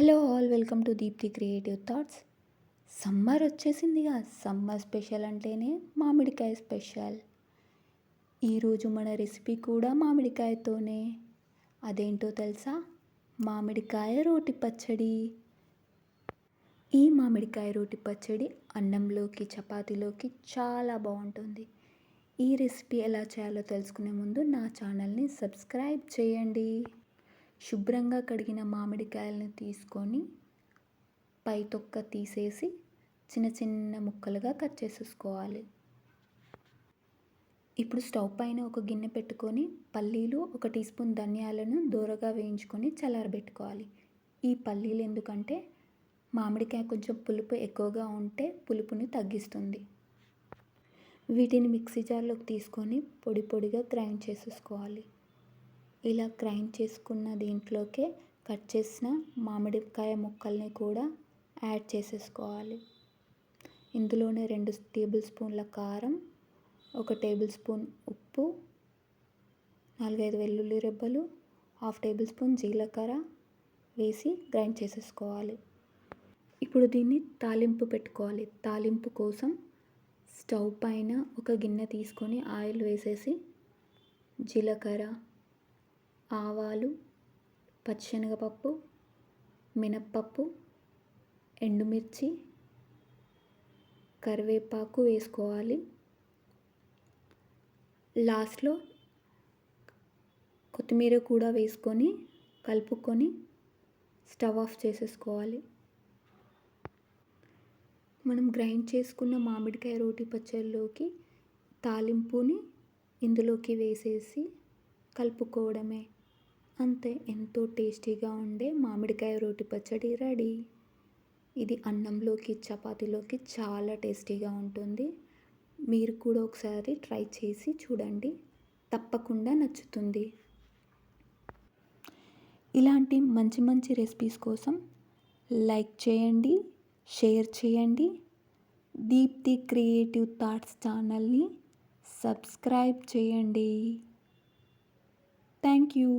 Hello all welcome to Deepthi creative thoughts. Summer వచ్చేసిందిగా summer special అంటేనే మామిడికాయ special. ఈరోజు మన రెసిపీ కూడా మామిడికాయతోనే. అదేంటో తెలుసా? మామిడికాయ రోటి పచ్చడి. ఈ మామిడికాయ రోటి పచ్చడి అన్నంలోకి చపాతీలోకి చాలా బాగుంటుంది. ఈ రెసిపీ ఎలా చేయాలో తెలుసుకునే ముందు నా ఛానల్ని సబ్స్క్రైబ్ చేయండి. శుభ్రంగా కడిగిన మామిడికాయలను తీసుకొని పై తొక్క తీసేసి చిన్న చిన్న ముక్కలుగా కట్ చేసేసుకోవాలి. ఇప్పుడు స్టవ్ పైన ఒక గిన్నె పెట్టుకొని పల్లీలు ఒక టీ స్పూన్ ధనియాలను దూరగా వేయించుకొని చల్లారబెట్టుకోవాలి. ఈ పల్లీలు ఎందుకంటే మామిడికాయ కొంచెం పులుపు ఎక్కువగా ఉంటే పులుపుని తగ్గిస్తుంది. వీటిని మిక్సీ జార్లోకి తీసుకొని పొడి పొడిగా గ్రైండ్ చేసేసుకోవాలి. ఇలా గ్రైండ్ చేసుకున్న దీంట్లోకే కట్ చేసిన మామిడికాయ ముక్కల్ని కూడా యాడ్ చేసేసుకోవాలి. ఇందులోనే రెండు టేబుల్ స్పూన్ల కారం ఒక టేబుల్ స్పూన్ ఉప్పు నాలుగైదు వెల్లుల్లి రెబ్బలు హాఫ్ టేబుల్ స్పూన్ జీలకర్ర వేసి గ్రైండ్ చేసేసుకోవాలి. ఇప్పుడు దీన్ని తాలింపు పెట్టుకోవాలి. తాలింపు కోసం స్టవ్ పైన ఒక గిన్నె తీసుకొని ఆయిల్ వేసేసి జీలకర్ర ఆవాలు పచ్చిశనగపప్పు మినప్పప్పు ఎండుమిర్చి కరివేపాకు వేసుకోవాలి. లాస్ట్లో కొత్తిమీర కూడా వేసుకొని కలుపుకొని స్టవ్ ఆఫ్ చేసేసుకోవాలి. మనం గ్రైండ్ చేసుకున్న మామిడికాయ రోటి పచ్చళ్ళలోకి తాలింపుని ఇందులోకి వేసేసి కలుపుకోవడమే. అంతే ఎంతో టేస్టీగా ఉండే మామిడికాయ రోటి పచ్చడి రెడీ. ఇది అన్నంలోకి చపాతీలోకి చాలా టేస్టీగా ఉంటుంది. మీరు కూడా ఒకసారి ట్రై చేసి చూడండి. తప్పకుండా నచ్చుతుంది. ఇలాంటి మంచి మంచి రెసిపీస్ కోసం లైక్ చేయండి షేర్ చేయండి. దీప్తి క్రియేటివ్ థాట్స్ ఛానల్ని సబ్స్క్రైబ్ చేయండి. Thank you.